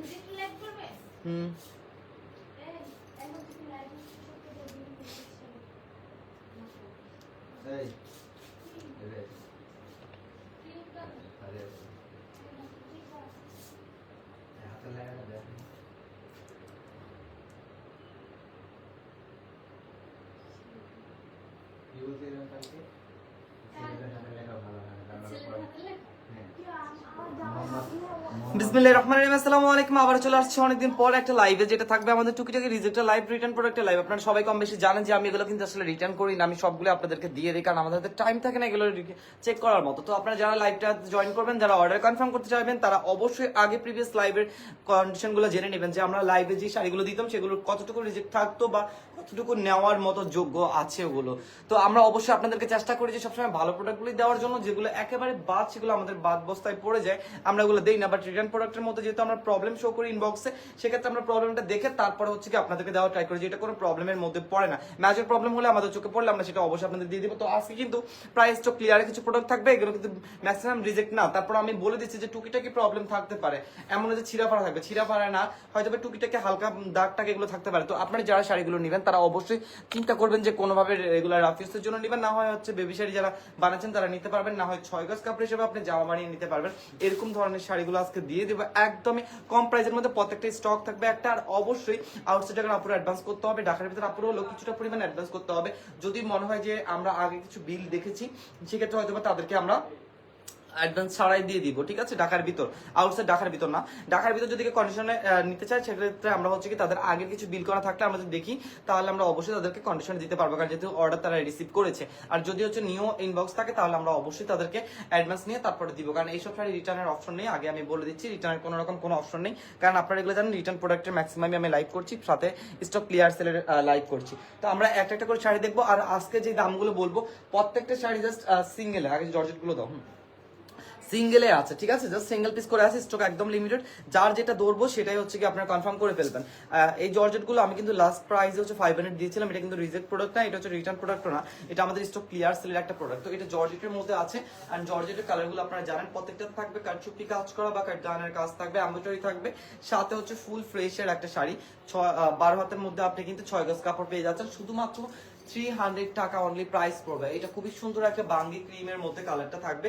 হুম। এই রে আরে হাতে লাগা দেখ কি বলতে এরকম কালকে ছেলেদের হাতে লেখা ভালো হয় না কারণ ওরা পড়ে হ্যাঁ মোহাম্মদ মোহাম্মদ বিসমিল্লাহির রহমানির রহিম, আসসালামু আলাইকুম। আবার চলে আসছি অনেকদিন পর একটা লাইভে যেটা থাকবে আমাদের টুকিটাকি রিজেক্টের লাইভ রিটার্ন প্রোডাক্টের লাইভ আপনারা সবাই কম বেশি জানেন যে আমি এগুলো কিন্তু আসলে রিটার্ন করি না, আমি সবগুলো আপনাদেরকে দিয়ে দিই, কারণ আমাদের টাইম থাকে না এগুলো চেক করার মতো। তো আপনারা যারা লাইভটা জয়েন করবেন, যারা অর্ডার কনফার্ম করতে চাইবেন, তারা অবশ্যই আগে প্রিভিয়াস লাইভের কন্ডিশনগুলো জেনে নেবেন, যে আমরা লাইভে যে শাড়িগুলো দিতাম সেগুলো কতটুকু রিজেক্ট থাকতো বা কতটুকু নেওয়ার মতো যোগ্য আছে ওগুলো। তো আমরা অবশ্যই আপনাদেরকে চেষ্টা করি যে সবসময় ভালো প্রোডাক্টগুলি দেওয়ার জন্য, যেগুলো একেবারে বাদ, সেগুলো আমাদের বাদ বস্তায় পড়ে যায়। আমরা ওগুলো দেই না বাট রিটার্ন প্রোডাক্টের মধ্যে যেহেতু আমরা প্রবলেম শো করি ইনবক্সে সেক্ষেত্রে আমরা প্রবলেমটা দেখে তারপরে হচ্ছে কি আপনাদেরকে দেওয়া ট্রাই করি যে এটা কোনো প্রবলেমের মধ্যে পড়ে না। মেজর প্রবলেম হলে আমাদের চোখে পড়লে আমরা সেটা অবশ্যই আপনাদের দিয়ে দিব। তো আজকে কিন্তু প্রাইস তো ক্লিয়ারে কিছু প্রোডাক্ট থাকবে, এগুলো কিন্তু ম্যাক্সিমাম রিজেক্ট না। তারপর আমি বলে দিচ্ছি যে টুকিটাকি প্রবলেম থাকতে পারে। এমন যে ছিঁড়াফাড়া থাকবে। ছিঁড়াফাড়া না হয়তো টুকিটাকি হালকা দাগ টাক এগুলো থাকতে পারে। তো আপনারা যারা শাড়িগুলো নেবেন, তারা অবশ্যই চিন্তা করবেন যে কোনোভাবে রেগুলার রাফিউসের জন্য নেবেন। না হয় হচ্ছে বেবি শাড়ি যারা বানাচ্ছেন, তারা নিতে পারবেন। না হয় ছয় গজ কাপড় হিসেবে আপনি জামা বানিয়ে নিতে পারবেন। এরকম ধরনের শাড়িগুলো আজকে দিয়ে দেবো। একদমই কম প্রাইসের মধ্যে প্রত্যেকটা স্টক থাকবে একটা। আর অবশ্যই আউটসাইড টাকার আপুরো অ্যাডভান্স করতে হবে, ঢাকার ভিতরে আপুরো হলেও কিছুটা পরিমাণ অ্যাডভান্স করতে হবে। যদি মনে হয় যে আমরা আগে কিছু বিল দেখেছি, সেক্ষেত্রে হয়তো বা তাদেরকে আমরা অ্যাডভান্স ছাড়াই দিয়ে দিব, ঠিক আছে? ঢাকার ভিতর আউটসাইড ঢাকার ভিতর না। ঢাকার ভিতর যদি কন্ডিশনে নিতে চায়, সেক্ষেত্রে আমরা হচ্ছে কি তাদের আগের কিছু বিল করা থাকলে আমরা যদি দেখি, তাহলে আমরা অবশ্যই তাদেরকে কন্ডিশনে দিতে পারব, কারণ যেহেতু অর্ডার তারা রিসিভ করেছে। আর যদি হচ্ছে নিউ ইনবক্স থাকে, তাহলে আমরা অবশ্যই তাদেরকে অ্যাডভান্স নিয়ে তারপরে দিব। কারণ এইসব শাড়ি রিটার্নের অপশন নেই। আগে আমি বলে দিচ্ছি রিটার্নের কোনো রকম কোনো অপশন নেই। কারণ আপনারা এগুলো জানেন রিটার্ন প্রোডাক্টের ম্যাক্সিমামই আমি লাইভ করছি, সাথে স্টক ক্লিয়ার সেলের লাইভ করছি। তো আমরা একটা একটা করে শাড়ি দেখব। আর আজকে যে দামগুলো বলব, প্রত্যেকটা শাড়ি জাস্ট সিঙ্গেল আগে জর্জেটগুলো দাও, হুম। সিঙ্গেলে আছে, ঠিক আছে? জাস্ট সিঙ্গেল পিস করে আছে স্টক একদম লিমিটেড যার যেটা ধরবো, সেটাই হচ্ছে কি আপনারা কনফার্ম করে ফেলবেন। এই জর্জেটগুলো আমি কিন্তু লাস্ট প্রাইস হচ্ছে ফাইভ হান্ড্রেড দিয়েছিলাম, এটা কিন্তু রিজেক্ট প্রোডাক্ট না, এটা হচ্ছে রিটার্ন প্রোডাক্ট না। এটা আমাদের স্টক ক্লিয়ার সেলের একটা প্রোডাক্ট তো এটা জর্জেটের মধ্যে আছে। আর জর্জেটের কালারগুলো আপনারা জানেন, প্রত্যেকটা থাকবে, কারচুপি কাজ করা বা কাটদানের কাজ থাকবে এমব্রয়ডারি থাকবে। সাথে হচ্ছে ফুল ফ্রেশের একটা শাড়ি। ছয় বারো হাতের মধ্যে আপনি কিন্তু ছয় গজ কাপড় পেয়ে যাচ্ছেন। শুধুমাত্র থ্রি হান্ড্রেড টাকা অনলি প্রাইস পড়বে। এটা খুবই সুন্দর একটা বাঙ্গি ক্রিমের মধ্যে কালারটা থাকবে।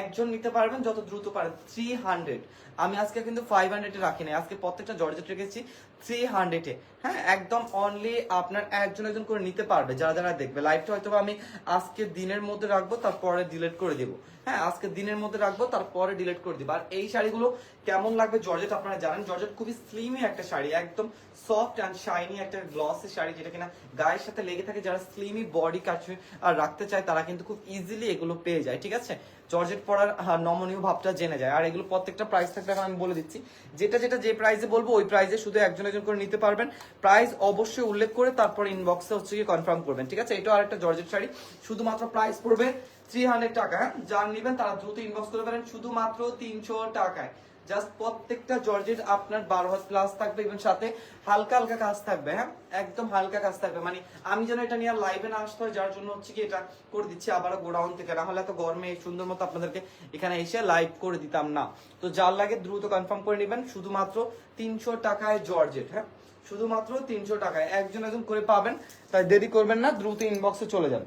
একজন নিতে পারবেন যত দ্রুত পারেন থ্রি হান্ড্রেড আমি আজকে কিন্তু ফাইভ হান্ড্রেডে রাখি নাই। আজকে প্রত্যেকটা জর্জেট রেখেছি থ্রি হান্ড্রেডে হ্যাঁ একদম অনলি আপনার একজন একজন করে নিতে পারবে, যারা যারা দেখবে। লাইভটা হয়তো আমি আজকে দিনের মধ্যে রাখব, তারপরে ডিলিট করে দেবো। হ্যাঁ আজকে দিনের মধ্যে রাখব, তারপরে ডিলিট করে দিব। আর এই শাড়িগুলো কেমন লাগবে জর্জেট আপনারা জানেন জর্জেট খুবই স্লিমই একটা শাড়ি, একদম সফট অ্যান্ড শাইনি একটা গ্লসি শাড়ি, যেটা কিনা গায়ের সাথে লেগে থাকে। যারা স্লিমি বডি কাছে রাখতে চায়, তারা কিন্তু খুব ইজিলি এগুলো পেয়ে যায়, ঠিক আছে? জর্জেট পরার নমনীয় ভাবটা জেনে যায়। আর এগুলো প্রত্যেকটা প্রাইস থাকবে এখন আমি বলে দিচ্ছি। যেটা যেটা যে প্রাইসে বলব, ওই প্রাইসে শুধু একজন একজন করে নিতে পারবেন। প্রাইস অবশ্যই উল্লেখ করে তারপর ইনবক্সে হচ্ছে গিয়ে কনফার্ম করবেন, ঠিক আছে? এটা আরেকটা জর্জেট শাড়ি। শুধুমাত্র প্রাইস পড়বে থ্রি হান্ড্রেড টাকা? যার নেবেন তারা দ্রুত ইনবক্স করে পারেন শুধুমাত্র তিনশো টাকায়। জাস্ট প্রত্যেকটা জর্জেট আপনার বারো হাত প্লাস থাকবে এবং সাথে হালকা হালকা কাজ থাকবে হ্যাঁ? একদম হালকা কাজ থাকবে। মানে আমি যেন এটা নিয়ে লাইভে না আসতে হয়, যার জন্য হচ্ছে কি এটা করে দিচ্ছি আবার গোডাউন থেকে। না হলে এত গরমে সুন্দর মতো আপনাদেরকে এখানে এসে লাইভ করে দিতাম না। তো যার লাগে দ্রুত কনফার্ম করে নেবেন, শুধুমাত্র তিনশো টাকায় জর্জেট হ্যাঁ? শুধুমাত্র তিনশো টাকায়। একজন একজন করে পাবেন, তাই দেরি করবেন না, দ্রুত ইনবক্সে চলে যান।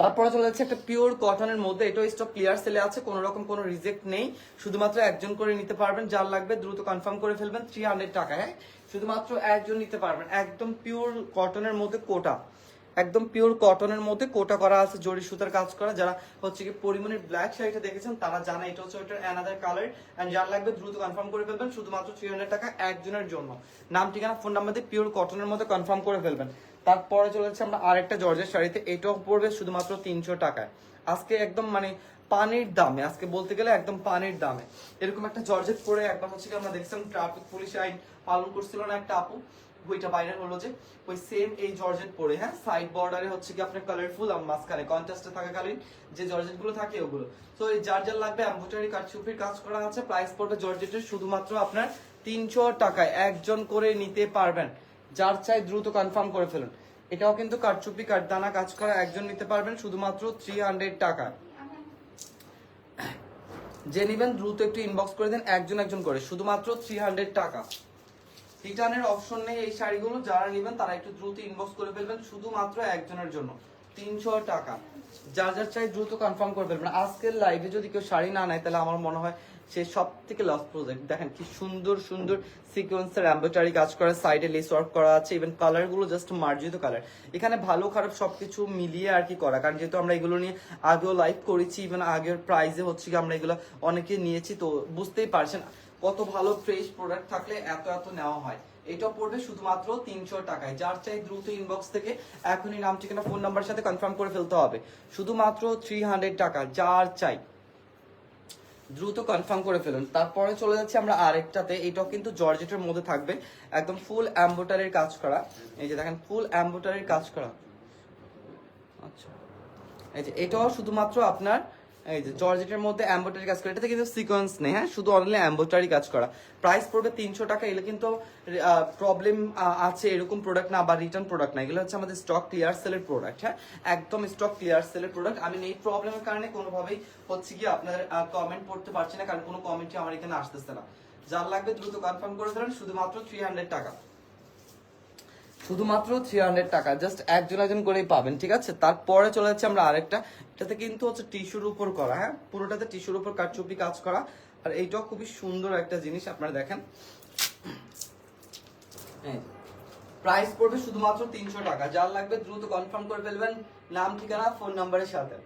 তারপরে চলে যাচ্ছে একটা পিওর কটনের মধ্যে। এটাও স্টক ক্লিয়ার সেলে আছে, কোনো রকম কোনো রিজেক্ট নেই। শুধুমাত্র একজন করে নিতে পারবেন, যার লাগবে দ্রুত কনফার্ম করে ফেলবেন থ্রি হান্ড্রেড টাকা হ্যাঁ? শুধুমাত্র একজন নিতে পারবেন। একদম পিওর কটনের মধ্যে কোটা। একদম পিওর কটনের মধ্যে কোটা করা আছে, জরি সুতার কাজ করা। যারা হচ্ছে কি পরিমাণের ব্ল্যাক শাড়িটা দেখেছেন, তারা জানে এটা হচ্ছে ওইটার অ্যানাদার কালার এন্ড যার লাগবে দ্রুত কনফার্ম করে ফেলবেন, শুধুমাত্র থ্রি টাকা একজনের জন্য। নাম, ঠিকানা ফোন নাম্বার দিয়ে পিওর কটনের মধ্যে কনফার্ম করে ফেলবেন। তারপরে চলে যাচ্ছে আমরা আরেকটা জর্জের শাড়িতে, এটাও পড়বে শুধুমাত্র তিনশো টাকায়। আজকে একদম মানে পানির দামে, আজকে বলতে গেলে একদম পানির দামে। এরকম একটা জর্জেট পরে একবার হচ্ছে কি আমরা দেখছিলাম, ট্রাফিক পুলিশ আইন পালন করছিল না একটা আপু, বইটা ভাইরাল হলো যে, ওই সেম এই জর্জেট পরে হ্যাঁ? সাইড বর্ডারে হচ্ছে কি আপনার কালারফুল আর মাঝখানে কন্ট্রাস্টে থাকাকালীন যে জর্জেটগুলো থাকে ওগুলো। তো এই যার যার লাগবে এম্বোটারি কাজ চুপির কাজ করা আছে প্রাইস পড়বে জর্জেটের শুধুমাত্র আপনার তিনশো টাকায়। একজন করে নিতে পারবেন। যার চাই দ্রুত কনফার্ম করে ফেলুন। এটাও কিন্তু কারচুপি, কাঠদানা কাজ করা একজন নিতে পারবেন শুধুমাত্র থ্রি হান্ড্রেড টাকা। যে নেবেন দ্রুত একটু ইনবক্স করে দেন, একজন একজন করে, শুধুমাত্র থ্রি হান্ড্রেড টাকা। রিটার্নের অপশন নেই এই শাড়িগুলো, যারা নেবেন তারা একটু দ্রুত ইনবক্স করে ফেলবেন শুধুমাত্র একজনের জন্য, তিনশো টাকা। যার যার চাই দ্রুত কনফার্ম করে ফেলবেন। আজকের লাইভে যদি কেউ শাড়ি না নেয়, তাহলে আমার মনে হয় সে সব থেকে লস প্রজেক্ট দেখেন কি সুন্দর সুন্দর সিকোয়েন্সের এম্ব্রয়ডারি কাজ করা সাইডে লেস ওয়ার্ক করা আছে ইভেন কালারগুলো জাস্ট মার্জিত কালার এখানে ভালো, খারাপ সবকিছু মিলিয়ে আর কি করা। কারণ যেহেতু আমরা এগুলো নিয়ে আগেও লাইভ করেছি ইভেন আগের প্রাইজে হচ্ছে কি আমরা এগুলো অনেকে নিয়েছি, তো বুঝতেই পারছেন কত ভালো ফ্রেশ প্রোডাক্ট থাকলে এত এত নেওয়া হয়। এটা পড়বে শুধুমাত্র তিনশো টাকায়। যার চাই দ্রুত ইনবক্স থেকে এখনই নাম, ঠিকানা ফোন নাম্বার সাথে কনফার্ম করে ফেলতে হবে। শুধুমাত্র থ্রি হান্ড্রেড টাকা, যার চাই। দ্রুত কনফার্ম করে ফেলুন। তারপরে চলে যাচ্ছি আমরা আরেকটাতে। এটাও কিন্তু জর্জেটের মধ্যে থাকবে। একদম ফুল অ্যাম্বোটারির কাজ করা। এই যে দেখেন ফুল অ্যাম্বোটারির কাজ করা। আচ্ছা। এই যে এটাও শুধুমাত্র আপনার এই যে জর্জেটের মধ্যে অ্যাম্বোটারি কাজ করা, এটাতে কিন্তু সিকোয়েন্স নেই হ্যাঁ? শুধু অনলি অ্যাম্বোটারি কাজ করা। প্রাইস পড়বে তিনশো টাকা এগুলো কিন্তু প্রবলেম আছে এরকম প্রোডাক্ট না, বা রিটার্ন প্রোডাক্ট না। এগুলো হচ্ছে আমাদের স্টক ক্লিয়ার সেলের প্রোডাক্ট হ্যাঁ? একদম স্টক ক্লিয়ার সেলের প্রোডাক্ট আমি এই প্রবলেমের কারণে কোনোভাবেই হচ্ছে কি আপনাদের কমেন্ট পড়তে পারছি না, কারণ কোনো কমেন্টই আমার এখানে আসতেছে না। যার লাগবে দ্রুত কনফার্ম করে দিলেন শুধুমাত্র থ্রি হান্ড্রেড টাকা। শুধুমাত্র থ্রি হান্ড্রেড টাকা। জাস্ট একজন একজন করেই পাবেন, ঠিক আছে? তারপরে চলে যাচ্ছে আমরা আরেকটা। এটাতে কিন্তু হচ্ছে টিস্যুর উপর করা হ্যাঁ? পুরোটাতে টিস্যুর উপর কাটচুপি কাজ করা। আর এইটাও খুবই সুন্দর একটা জিনিস, আপনারা দেখেন। প্রাইস পড়বে শুধুমাত্র তিনশো টাকা। যার লাগবে দ্রুত কনফার্ম করে ফেলবেন। নাম, ঠিকানা ফোন নাম্বারের সাথে।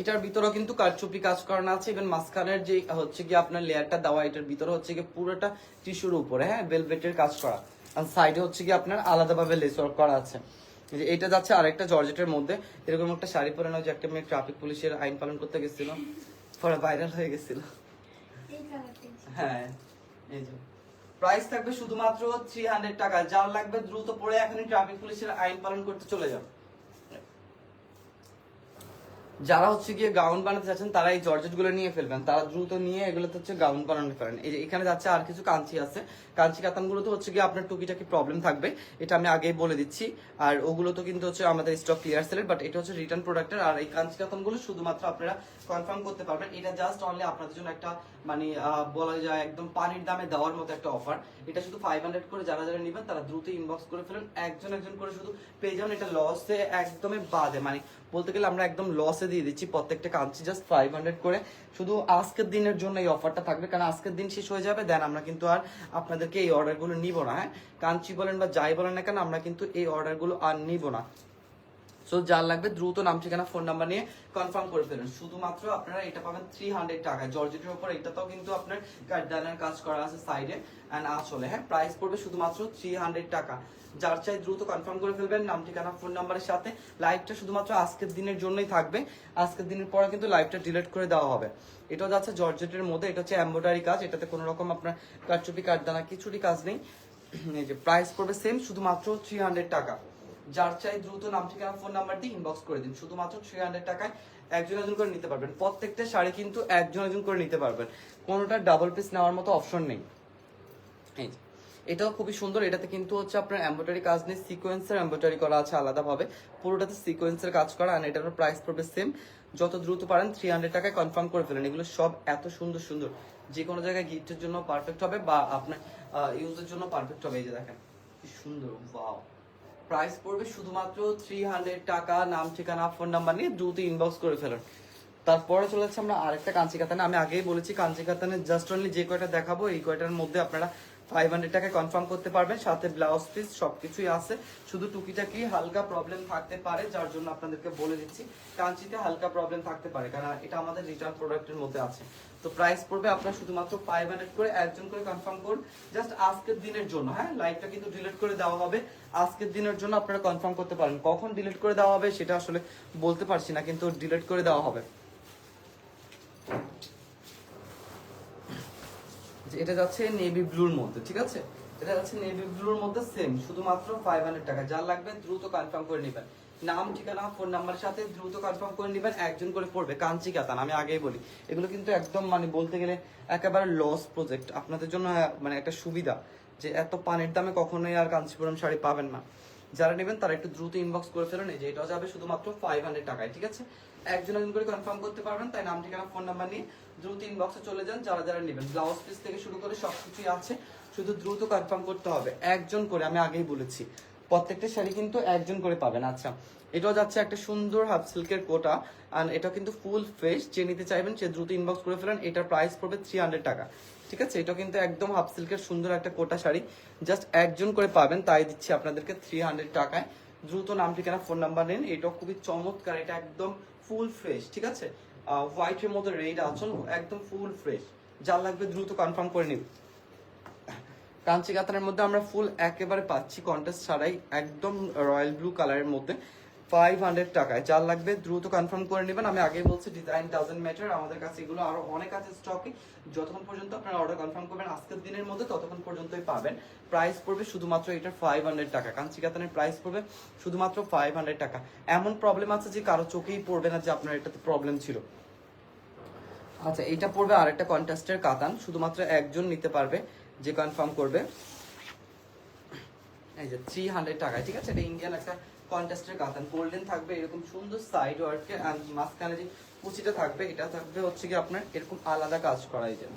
এটার ভিতরেও কিন্তু কারচুপি কাজ করানো আছে। ইভেন মাঝখানের যে হচ্ছে কি আপনার লেয়ারটা দেওয়া, এটার ভিতরে হচ্ছে কি পুরোটা টিস্যুর উপরে হ্যাঁ ভেলভেটের কাজ করা। আর সাইডে হচ্ছে কি আপনার আলাদাভাবে লেস ওয়ার্ক করা আছে। যে এটা যাচ্ছে আরেকটা জর্জেটের মধ্যে। এরকম একটা শাড়ি পরে না, যে একটা মেয়ে ট্রাফিক পুলিশের আইন পালন করতে গেছিল। পরে ভাইরাল হয়ে গেছিল। হ্যাঁ এই যে। প্রাইস থাকবে শুধুমাত্র থ্রি হান্ড্রেড টাকা। যার লাগবে দ্রুত পড়ে এখনই ট্রাফিক পুলিশের আইন পালন করতে চলে যাও। যারা হচ্ছে গিয়ে গাউন বানাতে চাচ্ছেন, তারা এই জর্জেটগুলো নিয়ে ফেলবেন। তারা দ্রুত নিয়ে এগুলোতে হচ্ছে গাউন বানাতে পারেন এখানে যাচ্ছে আর কিছু কাঞ্চি আছে। কাঞ্চি কাতান গুলোতে হচ্ছে গিয়ে আপনার টুকিটাকি প্রবলেম থাকবে। এটা আমি আগেই বলে দিচ্ছি। আর ওগুলো তো কিন্তু হচ্ছে আমাদের স্টক ক্লিয়ার সেলের বাট এটা হচ্ছে রিটার্ন প্রোডাক্টের আর এই কাঞ্চি কাতানগুলো শুধুমাত্র আপনারা কনফার্ম করতে পারবেন। এটা জাস্ট অনলি আপনাদের জন্য একটা মানে বলা যায় একদম পানির দামে দেওয়ার মতো একটা অফার এটা শুধু ফাইভ হান্ড্রেড করে যারা যারা নেবেন, তারা দ্রুত ইনবক্স করে ফেলেন। একজন একজন করে শুধু পেয়ে যাবেন। এটা লসে একদমই বাদে মানে বলতে গেলে আমরা একদম লসে দিয়ে দিচ্ছি, প্রত্যেকটা কাঞ্চি জাস্ট ফাইভ হান্ড্রেড করে। শুধু আজকের দিনের জন্য এই অফারটা থাকবে, কারণ আজকের দিন শেষ হয়ে যাবে দেন আমরা কিন্তু আর আপনাদেরকে এই অর্ডারগুলো নিব না হ্যাঁ? কাঞ্চি বলেন বা যাই বলেন না কেন, আমরা কিন্তু এই অর্ডারগুলো আর নিব না। সো যার লাগবে দ্রুত নাম, ঠিকানা ফোন নাম্বার নিয়ে কনফার্ম করে ফেলুন। শুধুমাত্র আপনারা এটা পাবেন থ্রি হান্ড্রেড টাকা। জর্জেটের উপর এটাতেও কিন্তু আপনার গার্ডানের কাজ করা আছে সাইডে অ্যান্ড আসলে হ্যাঁ প্রাইস পড়বে শুধুমাত্র থ্রি হান্ড্রেড টাকা। যার চাই দ্রুত কনফার্ম করে ফেলবেন, নাম, ঠিকানা ফোন নাম্বারের সাথে। লাইভটা শুধুমাত্র আজকের দিনের জন্যই থাকবে। আজকের দিনের পরে কিন্তু লাইভটা ডিলিট করে দেওয়া হবে। এটাও যাচ্ছে জর্জেটের মধ্যে, এটা হচ্ছে এম্ব্রয়ডারি কাজ। এটাতে কোনো রকম আপনার কারচুপি কাঠদানা কিছুরই কাজ নেই। যে প্রাইস পড়বে সেম শুধুমাত্র থ্রি হান্ড্রেড টাকা। যার চাই দ্রুত নাম ঠিকানা ফোন নাম্বার দিয়ে ইনবক্স করে দিন। শুধুমাত্র থ্রি হান্ড্রেড টাকায় একজন একজন করে নিতে পারবেন। প্রত্যেকটা শাড়ি কিন্তু একজন একজন করে নিতে পারবেন। কোনোটা ডাবল পিস নেওয়ার মতো অপশন নেই। এই এটাও খুবই সুন্দর। এটাতে কিন্তু হচ্ছে আপনার এম্ব্রয়ডারি কাজ নেই সিকোয়েন্সের এম্ব্রয়ডারি করা আছে আলাদাভাবে। পুরোটাতে সিকোয়েন্সের কাজ করা আর এটার প্রাইস পড়বে সেম যত দ্রুত পারেন থ্রি হান্ড্রেড টাকায় কনফার্ম করে ফেলেন। এগুলো সব এত সুন্দর সুন্দর। যে কোনো জায়গায় গিফটের জন্য পারফেক্ট হবে, বা আপনার ইউজের জন্য পারফেক্ট হবে। এই যে দেখেন, কি সুন্দর ওয়াও প্রাইস পড়বে শুধুমাত্র থ্রি হান্ড্রেড টাকা, নাম, ঠিকানা ফোন নাম্বার নিয়ে দ্রুত ইনবক্স করে ফেলুন তারপরে চলে যাচ্ছে আমরা আরেকটা কাঞ্চি কাতানে আমি আগেই বলেছি কাঞ্চি কাতানে জাস্ট অনলি যে কয়টা দেখাবো, এই কয়টার মধ্যে আপনারা ফাইভ হান্ড্রেড টাকা কনফার্ম করতে পারবেন। সাথে ব্লাউজ পিস সবকিছুই আছে। শুধু টুকিটাকি হালকা প্রবলেম থাকতে পারে, যার জন্য আপনাদেরকে বলে দিচ্ছি, কাঞ্চিতে হালকা প্রবলেম থাকতে পারে কারণ এটা আমাদের রিটার্ন প্রোডাক্টের মধ্যে আছে। তো প্রাইস পড়বে, আপনার শুধুমাত্র ফাইভ হান্ড্রেড করে একজন করে কনফার্ম করুন। জাস্ট আজকের দিনের জন্য হ্যাঁ? লাইভটা কিন্তু ডিলিট করে দেওয়া হবে। আজকের দিনের জন্য আপনারা কনফার্ম করতে পারেন কখন ডিলিট করে দেওয়া হবে সেটা আসলে বলতে পারছি না, কিন্তু ডিলিট করে দেওয়া হবে। এটা যাচ্ছে নেভি ব্লুর মধ্যে, ঠিক আছে? এটা যাচ্ছে নেভি ব্লুর মধ্যে সেম শুধুমাত্র ফাইভ হান্ড্রেড টাকা। যার লাগবে দ্রুত কনফার্ম করে নেবেন। নাম, ঠিকানা ফোন নাম্বারের সাথে দ্রুত কনফার্ম করে নেবেন, একজন করে পড়বে। কাঞ্চি কাতান, আমি আগেই বলি। এগুলো কিন্তু একদম মানে বলতে গেলে একেবারে লস প্রজেক্ট আপনাদের জন্য মানে একটা সুবিধা যে এত পানির দামে কখনোই আর কাঞ্চিপুরম শাড়ি পাবেন না। যারা নেবেন, তারা একটু দ্রুত ইনবক্স করে ফেলুন। এই যে এটা যাবে শুধুমাত্র ফাইভ হান্ড্রেড টাকায়, ঠিক আছে? একজন একজন করে কনফার্ম করতে পারবেন, তাই নাম, ঠিকানা ফোন নাম্বার নিয়ে দ্রুত ইনবক্সে চলে যান। যারা যারা নেবেন ব্লাউজ পিস থেকে শুরু করে সব কিছুই আছে, শুধু দ্রুত কনফার্ম করতে হবে। একজন করে, আমি আগেই বলেছি প্রত্যেকটা শাড়ি কিন্তু একজন করে পাবেন। আচ্ছা এটাও যাচ্ছে একটা সুন্দর হাফ সিল্কের কোটা। আর এটা কিন্তু ফুল ফ্রেশ যে নিতে চাইবেন, সে দ্রুত ইনবক্স করে ফেলেন। এটার প্রাইস পড়বে থ্রি হান্ড্রেড টাকা। ঠিক আছে? এটা কিন্তু একদম হাফ সিল্কের সুন্দর একটা কোটা শাড়ি। জাস্ট একজন করে পাবেন, তাই দিচ্ছি আপনাদেরকে থ্রি হান্ড্রেড টাকায়। দ্রুত নাম, ঠিকানা ফোন নাম্বার নিন। এটা খুবই চমৎকার। এটা একদম ফুল ফ্রেশ ঠিক আছে? হোয়াইটের মধ্যে রেড আচল, একদম ফুল ফ্রেশ যার লাগবে দ্রুত কনফার্ম করে নিন। কাঞ্চি কাতানের মধ্যে আমরা ফুল একেবারে পাচ্ছি কন্টেস্ট ছাড়াই, একদম রয়্যাল ব্লু কালারের মধ্যে ফাইভ হান্ড্রেড টাকায়। যার লাগবে দ্রুত কনফার্ম করে নেবেন। আমি আগেই বলছি ডিজাইন ডাজেন্ট ম্যাটার আমাদের কাছে এগুলো আরও অনেক আছে স্টকে যতক্ষণ পর্যন্ত আপনারা অর্ডার কনফার্ম করবেন, আজকের দিনের মধ্যে ততক্ষণ পর্যন্তই পাবেন। প্রাইস পড়বে শুধুমাত্র এটার ফাইভ হান্ড্রেড টাকা। কাঞ্চি কাতানের প্রাইস পড়বে শুধুমাত্র ফাইভ হান্ড্রেড টাকা। এমন প্রবলেম আছে যে কারও চোখেই পড়বে না যে আপনার এটাতে প্রবলেম ছিল। আচ্ছা এটা পড়বে আরেকটা কন্টেস্টের কাতান। শুধুমাত্র একজন নিতে পারবে। যে কনফার্ম করবে। এই যে থ্রি হান্ড্রেড টাকায়, ঠিক আছে? এটা ইন্ডিয়ান একটা কন্টেস্টের কাতান গোল্ডেন থাকবে, এরকম সুন্দর সাইড ওয়ার্কে অ্যান্ড মাঝখানে যে কুচিটা থাকবে, এটা থাকবে হচ্ছে কি আপনার এরকম আলাদা কাজ করা এই যে।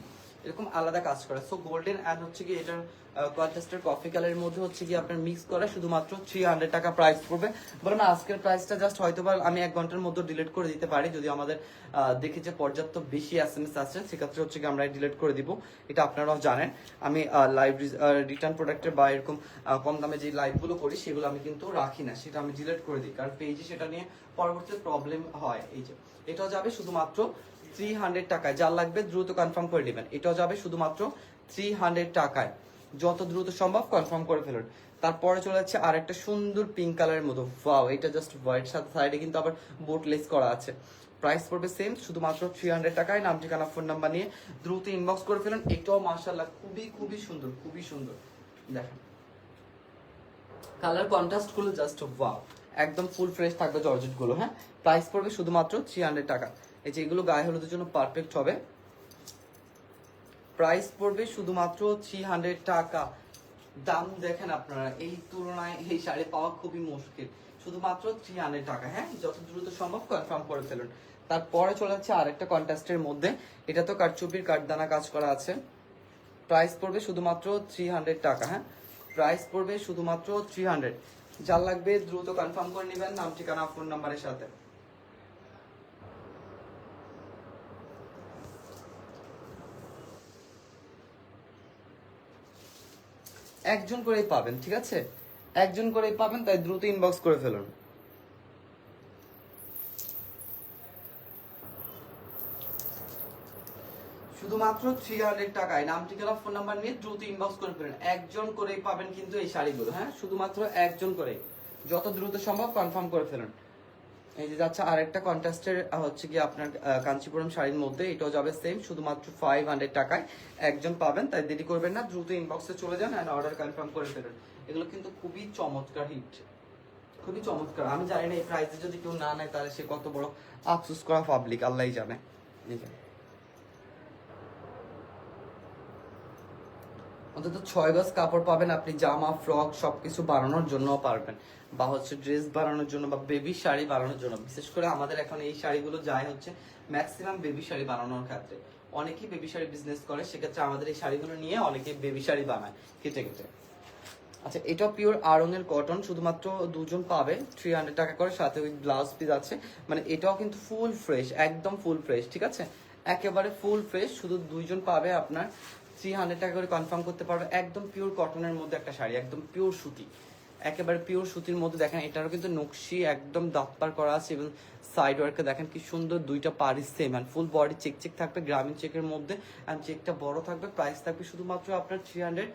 এরকম আলাদা কাজ করা। সো গোল্ডেন অ্যান্ড হচ্ছে কি এটার কন্টেস্টের কফি কালারের মধ্যে হচ্ছে কি আপনার মিক্স করা শুধুমাত্র থ্রি হান্ড্রেড টাকা প্রাইস পড়বে। বলো না আজকের প্রাইসটা জাস্ট হয়তো বা আমি এক ঘণ্টার মধ্যে ডিলিট করে দিতে পারি, যদি আমাদের দেখি যে পর্যাপ্ত বেশি এস এম এস আছে সেক্ষেত্রে হচ্ছে কি আমরা ডিলিট করে দিব। এটা আপনারাও জানেন। আমি লাইভ রিটার্ন প্রোডাক্টের বা এরকম কম দামে যে লাইভগুলো করি, সেগুলো আমি কিন্তু রাখি না। সেটা আমি ডিলিট করে দিই। কারণ পেজে সেটা নিয়ে পরবর্তীতে প্রবলেম হয়। এই যে, এটাও যাবে শুধুমাত্র থ্রি হান্ড্রেড টাকায়। যার লাগবে দ্রুত কনফার্ম করে নেবেন। এটাও যাবে শুধুমাত্র থ্রি হান্ড্রেড টাকায়। যত দ্রুত সম্ভব কনফার্ম করে ফেলুন। তারপরে চলে যাচ্ছে আরেকটা সুন্দর পিঙ্ক কালারের মতো। ওয়াও এটা জাস্ট হোয়াইট সাথে সাইডে কিন্তু আবার বোট লেস করা আছে। প্রাইস পড়বে সেম শুধুমাত্র থ্রি হান্ড্রেড টাকায়। নাম, ঠিকানা ফোন নাম্বার নিয়ে দ্রুত ইনবক্স করে ফেলুন। এটাও মার্শাল্লাহ খুবই খুবই সুন্দর খুবই সুন্দর। দেখেন। কালার কন্ট্রাস্টগুলো জাস্ট ওয়াও একদম ফুল ফ্রেশ থাকবে জর্জেটগুলো হ্যাঁ? প্রাইস পড়বে শুধুমাত্র থ্রি হান্ড্রেড টাকা। এই যে এগুলো গায়ে হলুদের জন্য পারফেক্ট হবে। প্রাইস পড়বে শুধুমাত্র থ্রি হান্ড্রেড টাকা। দাম দেখেন আপনারা, এই তুলনায় এই শাড়ি পাওয়া খুবই মুশকিল। শুধুমাত্র থ্রি হান্ড্রেড টাকা হ্যাঁ? যত দ্রুত সম্ভব কনফার্ম করে ফেলুন। তারপরে চলে যাচ্ছে আরেকটা কন্টেস্টের মধ্যে। এটা তো কারচুপির কাঠদানা কাজ করা আছে। প্রাইস পড়বে শুধুমাত্র থ্রি হান্ড্রেড টাকা হ্যাঁ? প্রাইস পড়বে শুধুমাত্র থ্রি হান্ড্রেড যার লাগবে দ্রুত কনফার্ম করে নেবেন। নাম, ঠিকানা ফোন নাম্বারের সাথে। একজন করেই পাবেন, ঠিক আছে? একজন করেই পাবেন, তাই দ্রুত ইনবক্স করে ফেলুন। শুধুমাত্র থ্রি হান্ড্রেড টাকায় নাম ঠিকানা ফোন নাম্বার নিয়ে দ্রুত ইনবক্স করে ফেলেন। একজন করেই পাবেন কিন্তু এই শাড়িগুলো হ্যাঁ? শুধুমাত্র একজন করে যত দ্রুত সম্ভব কনফার্ম করে ফেলুন। এই যে যাচ্ছে আরেকটা কন্টেস্টের হচ্ছে কি আপনার কাঞ্চিপুরম শাড়ির মধ্যে, এটাও যাবে সেম শুধুমাত্র ফাইভ হান্ড্রেড টাকায় একজন পাবেন, তাই দেরি করবেন না, দ্রুত ইনবক্সে চলে যান অ্যান্ড অর্ডার কনফার্ম করে ফেলুন। এগুলো কিন্তু খুবই চমৎকার হিট খুবই চমৎকার। আমি জানি না এই প্রাইসে যদি কেউ না নেয়, তাহলে সে কত বড় আফসোস করা পাবলিক আল্লাহই জানে। অন্তত ছয় গজ কাপড় পাবেন আপনি, জামা, ফ্রক, সবকিছু বানানোর জন্য পারবেন। বা হচ্ছে ড্রেস বানানোর জন্য বা বেবি শাড়ি বানানোর জন্য। বিশেষ করে আমাদের এখন এই শাড়িগুলো যায় হচ্ছে ম্যাক্সিমাম বেবি শাড়ি বানানোর ক্ষেত্রে। অনেকেই বেবি শাড়ি বিজনেস করে, সেক্ষেত্রে আমাদের এই শাড়িগুলো নিয়ে অনেকে বেবি শাড়ি বানায় কেটে কেটে। আচ্ছা এটা পিওর আড়ঙের কটন শুধুমাত্র দুজন পাবে থ্রি হান্ড্রেড টাকা করে, সাথে ওই ব্লাউজ পিস আছে। মানে এটাও কিন্তু ফুল ফ্রেশ একদম ফুল ফ্রেশ ঠিক আছে? একেবারে ফুল ফ্রেশ শুধু দুইজন পাবে আপনার থ্রি হান্ড্রেড টাকা করে কনফার্ম করতে পারবে। একদম পিওর কটনের মধ্যে একটা শাড়ি, একদম পিওর সুতি। একেবারে পিওর সুতির মধ্যে দেখেন, এটারও কিন্তু নকশি একদম দাঁতপার করা আছে এবং সাইড ওয়ার্কে দেখেন কি সুন্দর দুইটা পারি same and full body check check থাকবে, গ্রামীণ চেকের মধ্যে অ্যান্ড চেকটা বড় থাকবে প্রাইস থাকবে শুধুমাত্র আপনার থ্রি হান্ড্রেড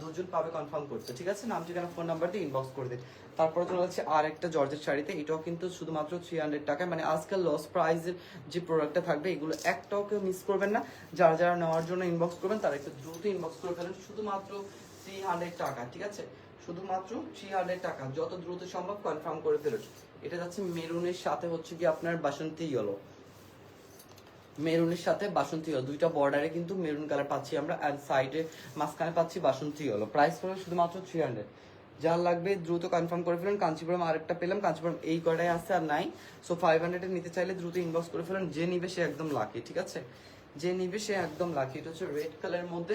দুজন পাবে কনফার্ম করতে, ঠিক আছে? নাম, ঠিকানা ফোন নাম্বার দিয়ে ইনবক্স করে দিন। তারপরে চলে যাচ্ছে আর একটা জর্জের শাড়িতে, এটাও কিন্তু শুধুমাত্র থ্রি হান্ড্রেড টাকায় মানে আজকাল লস প্রাইসের যে প্রোডাক্টটা থাকবে, এগুলো একটাও কেউ মিস করবেন না। যারা যারা নেওয়ার জন্য ইনবক্স করবেন, তারা একটু দ্রুত ইনবক্স করে ফেলেন, শুধুমাত্র থ্রি হান্ড্রেড টাকা ঠিক আছে? শুধুমাত্র থ্রি হান্ড্রেড টাকা, যত দ্রুত সম্ভব কনফার্ম করে ফেলুন এটা যাচ্ছে মেরুনের সাথে হচ্ছে কি আপনার বাসন্তী ইয়েলো মেরুনের সাথে বাসন্তী ইয়েলো দুইটা বর্ডারে কিন্তু মেরুন কালার পাচ্ছি আমরা আর সাইডে মাঝখানে পাচ্ছি বাসন্তী ইয়েলো প্রাইস পড়বে শুধুমাত্র থ্রি হান্ড্রেড যার লাগবে দ্রুত কনফার্ম করে ফেলুন। কাঞ্চিপুরম আরেকটা পেলাম। কাঞ্চিপুরম এই কটাই আছে আর নাই। সো ফাইভ হান্ড্রেডে নিতে চাইলে দ্রুত ইনবক্স করে ফেলুন। যে নিবে সে একদম লাকি ঠিক আছে? যে নিবে সে একদম লাকি এটা হচ্ছে রেড কালারের মধ্যে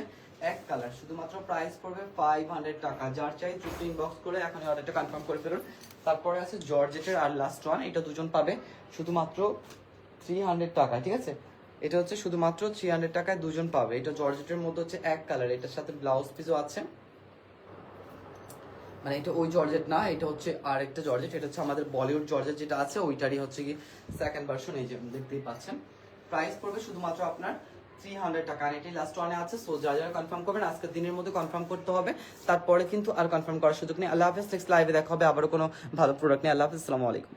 এক কালার শুধুমাত্র প্রাইস পড়বে ফাইভ হান্ড্রেড টাকা। যার চাই দ্রুত ইনবক্স করে এখন অর্ডারটা কনফার্ম করে ফেলুন। তারপরে আছে জর্জেটের আর লাস্ট ওয়ান এটা দুজন পাবে। শুধুমাত্র থ্রি হান্ড্রেড টাকা ঠিক আছে? এটা হচ্ছে শুধুমাত্র থ্রি হান্ড্রেড টাকায় দুজন পাবে। এটা জর্জেটের মধ্যে হচ্ছে এক কালার এটার সাথে ব্লাউজ পিসও আছে। মানে এটা ওই জর্জেট না, এটা হচ্ছে আর একটা জর্জেট এটা হচ্ছে আমাদের বলিউড জর্জেট যেটা আছে, ওইটারই হচ্ছে কি সেকেন্ড ভার্সন এই যে দেখতেই পাচ্ছেন। প্রাইস পড়বে শুধুমাত্র আপনার থ্রি হান্ড্রেড টাকা। এটাই লাস্ট আছে কনফার্ম করবেন, আজকের দিনের মধ্যে কনফার্ম করতে হবে। তারপরে কিন্তু আর কনফার্ম করার সুযোগ নেই। আল্লাহ হাফিজ নেক্সট লাইভে দেখা হবে, আবারও কোনো ভালো প্রোডাক্ট নেই আল্লাহ হাফিজ আলাইকুম।